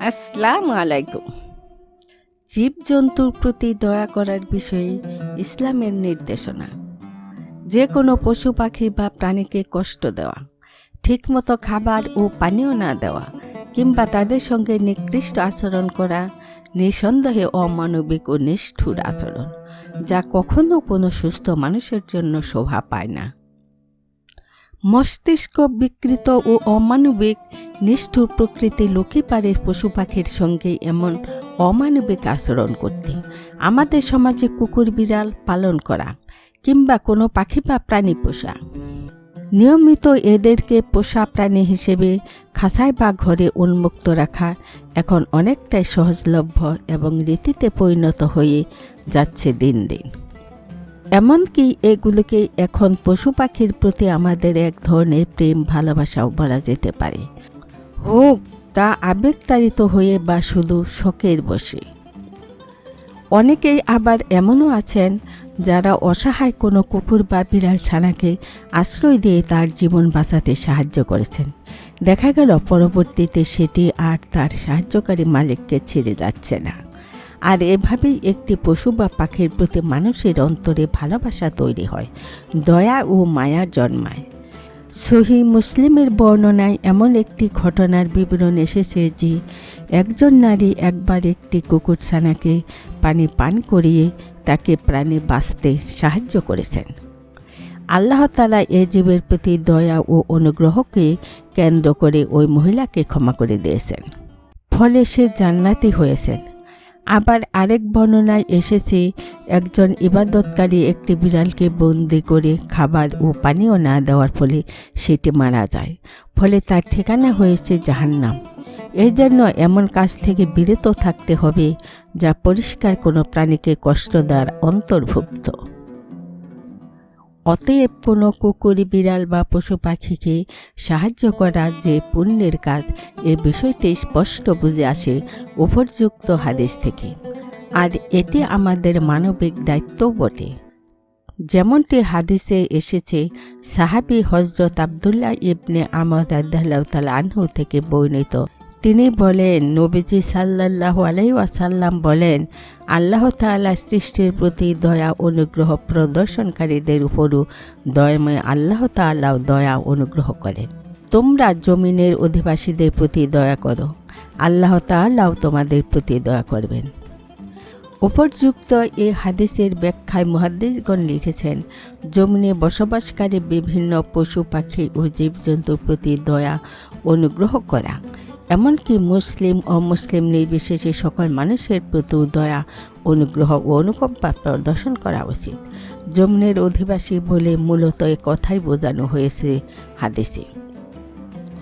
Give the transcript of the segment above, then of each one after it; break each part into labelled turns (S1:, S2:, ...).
S1: আসসালামু আলাইকুম জীবজন্তুর প্রতি দয়া করার বিষয়ে ইসলামের নির্দেশনা। যে কোনো পশু পাখি বা প্রাণীকে কষ্ট দেওয়া, ঠিকমতো খাবার ও পানীয় না দেওয়া, কিংবা তাদের সঙ্গে নিকৃষ্ট আচরণ করা নিঃসন্দেহে অমানবিক ও নিষ্ঠুর আচরণ, যা কখনো কোনো সুস্থ মানুষের জন্য শোভা পায় না। মস্তিষ্ক বিকৃত ও অমানবিক, নিষ্ঠুর প্রকৃতি লোকে পারে পশু পাখির সঙ্গে এমন অমানবিক আচরণ করতে। আমাদের সমাজে কুকুর, বিড়াল পালন করা কিংবা কোনো পাখি বা প্রাণী পোষা। নিয়মিত এদেরকে পোষা প্রাণী হিসেবে খাঁচায় বা ঘরে উন্মুক্ত রাখা এখন অনেকটাই সহজলভ্য এবং রীতিতে পরিণত হয়ে যাচ্ছে দিন দিন। এমনকি এগুলোকে এখন পশু পাখির প্রতি আমাদের এক ধরনের প্রেম, ভালোবাসাও বলা যেতে পারে। হোক তা আবেগতাড়িত হয়ে বা শুধু শখের বসে অনেকেই আবার এমনও আছেন যারা অসহায় কোনো কুকুর বা বিড়াল ছানাকে আশ্রয় দিয়ে তার জীবন বাঁচাতে সাহায্য করেছেন। দেখা গেল পরবর্তীতে সেটি আর তার সাহায্যকারী মালিককে ছেড়ে যাচ্ছে না। আর এভাবেই একটি পশু বা পাখির প্রতি মানুষের অন্তরে ভালোবাসা তৈরি হয়, দয়া ও মায়া জন্মায়। সহি মুসলিমের বর্ণনায় এমন একটি ঘটনার বিবরণ এসেছে যে, একজন নারী একবার একটি কুকুরছানাকে পানি পান করিয়ে তাকে প্রাণে বাঁচতে সাহায্য করেছেন। আল্লাহ তালা এ জীবের প্রতি দয়া ও অনুগ্রহকে কেন্দ্র করে ওই মহিলাকে ক্ষমা করে দিয়েছেন। ফলে সে জান্নাতি হয়েছেন। আবার আরেক বর্ণনায় এসেছে, একজন ইবাদতকারী একটি বিড়ালকে বন্দি করে খাবার ও পানীয় না দেওয়ার ফলে সেটি মারা যায়, ফলে তার ঠিকানা হয়েছে জাহান্নাম। এই জন্য এমন কাজ থেকে বিরত থাকতে হবে, যা পরিষ্কার কোনো প্রাণীকে কষ্ট দেওয়ার অন্তর্ভুক্ত। অতএব কোনো কুকুর, বিড়াল বা পশু পাখিকে সাহায্য করা যে পুণ্যের কাজ, এ বিষয়টি স্পষ্ট বুঝে আসে উপযুক্ত হাদিস থেকে। আর এটি আমাদের মানবিক দায়িত্ব বটে। যেমনটি হাদিসে এসেছে, সাহাবি হজরত আবদুল্লাহ ইবনে আমর তাল আনহু থেকে বর্ণিত তিনি বলেন, নবীজি সাল্লাহ আলাইসাল্লাম বলেন, আল্লাহ তাআলা সৃষ্টির প্রতি দয়া, অনুগ্রহ প্রদর্শনকারীদের উপরও দয়াময় আল্লাহ তাআলাও দয়া, অনুগ্রহ করেন। তোমরা জমিনের অধিবাসীদের প্রতি দয়া করো, আল্লাহ তাআলাও তোমাদের প্রতি দয়া করবেন। উপযুক্ত এ হাদিসের ব্যাখ্যায় মুহাদ্দিসগণ লিখেছেন, জমিনে বসবাসকারী বিভিন্ন পশু পাখি ও জীবজন্তুর প্রতি দয়া, অনুগ্রহ করা। এমনকি মুসলিম অমুসলিম নির্বিশেষে সকল মানুষের প্রতি দয়া, অনুগ্রহ ও অনুকম্পা প্রদর্শন করা উচিত। জমনের অধিবাসী বলে মূলত এ কথাই বোঝানো হয়েছে হাদিসে।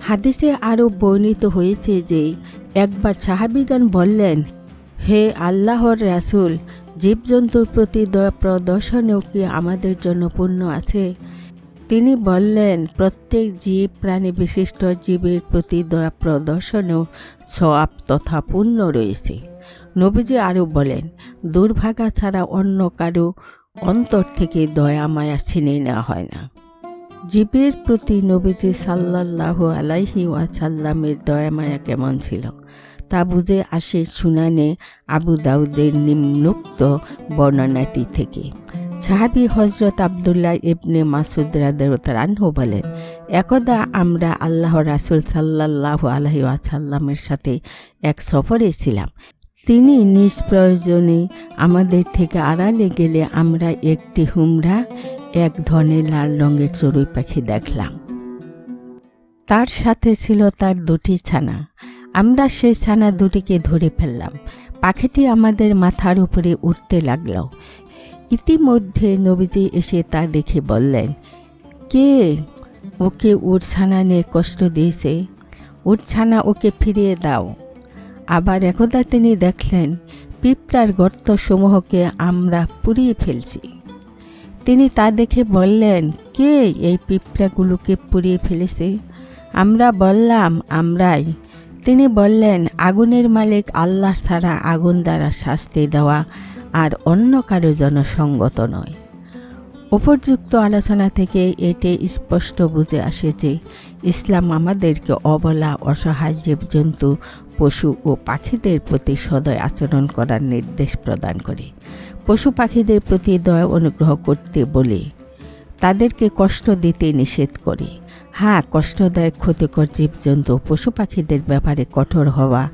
S1: হাদিসে আরও বর্ণিত হয়েছে যে, একবার সাহাবিগান বললেন, হে আল্লাহর রাসুল, জীবজন্তুর প্রতি দয়া প্রদর্শনেও কি আমাদের জন্য পূর্ণ আছে? তিনি বললেন, প্রত্যেক জীব প্রাণী বিশিষ্ট জীবের প্রতি দয়া প্রদর্শনেও সব তথা পূর্ণ রয়েছে। নবীজি আরও বলেন, দুর্ভাগা ছাড়া অন্য কারও অন্তর থেকে দয়া, মায়া ছিনে নেওয়া হয় না। জীবের প্রতি নবীজি সাল্লাহ আলাইহি ওয়াসাল্লামের দয়া, মায়া কেমন ছিল? তা বুঝে আসে শুনানে আবু দাউদের নিম্নোক্ত বর্ণনাটি থেকে। সাহাবি হজরত আবদুল্লাহ ইবনে মাসুদ রানহু বলেন, একদা আমরা আল্লাহ রাসুল সাল্লাহ আলহি আসাল্লামের সাথে এক সফরে ছিলাম। তিনি নিজ প্রয়োজনে আমাদের থেকে আড়ালে গেলে আমরা একটি হুমরা, এক ধরনের লাল রঙের চড়ুই পাখি দেখলাম। তার সাথে ছিল তার দুটি ছানা। আমরা সেই ছানা দুটিকে ধরে ফেললাম। পাখিটি আমাদের মাথার উপরে উঠতে লাগল। ইতিমধ্যে নবীজি এসে তা দেখে বললেন, কে ওকে ওর ছানা নিয়ে কষ্ট দিয়েছে? ওর ছানা ওকে ফিরিয়ে দাও। আবার একদা তিনি দেখলেন, পিঁপড়ার গর্তসমূহকে আমরা পুড়িয়ে ফেলছি। তিনি তা দেখে বললেন, কে এই পিঁপড়াগুলোকে পুড়িয়ে ফেলেছে? আমরা বললাম, আমরাই। তিনি বললেন, আগুনের মালিক আল্লাহ ছাড়া আগুন দ্বারা শাস্তি দেওয়া আর অন্য কারও জনসঙ্গত নয়। উপযুক্ত আলোচনা থেকে এটি স্পষ্ট বুঝে আসে যে ইসলাম আমাদেরকে অবলা, অসহায় জীবজন্তু, পশু ও পাখিদের প্রতি সদয় আচরণ করার নির্দেশ প্রদান করে। পশু পাখিদের প্রতি দয়া অনুগ্রহ করতে বলে তাদেরকে কষ্ট দিতে নিষেধ করে। হ্যাঁ কষ্টদায়ক ক্ষতিকর জীবজন্তু, পশু পাখিদের ব্যাপারে কঠোর হওয়া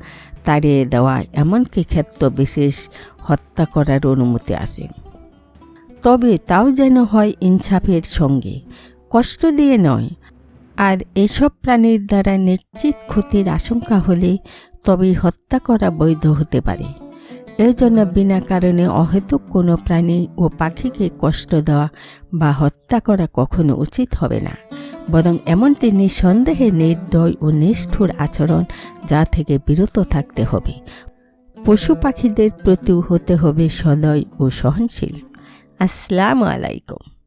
S1: তাড়িয়ে দেওয়া এমনকি ক্ষেত্র বিশেষ হত্যা করার অনুমতি আছে। তবে তাও যেন হয় ইনসাফের সঙ্গে। কষ্ট দিয়ে নয়। আর এসব প্রাণীর দ্বারা নিশ্চিত ক্ষতির আশঙ্কা হলে তবেই হত্যা করা বৈধ হতে পারে। এই জন্য বিনা কারণে অহেতুক কোনো প্রাণী ও পাখিকে কষ্ট দেওয়া বা হত্যা করা কখনো উচিত হবে না। বরং এমনটি নিঃসন্দেহে নির্দয় ও নিষ্ঠুর আচরণ যা থেকে বিরত থাকতে হবে। পশু পাখিদের প্রতিও হতে হবে সদয় ও সহনশীল। আসসালামু আলাইকুম।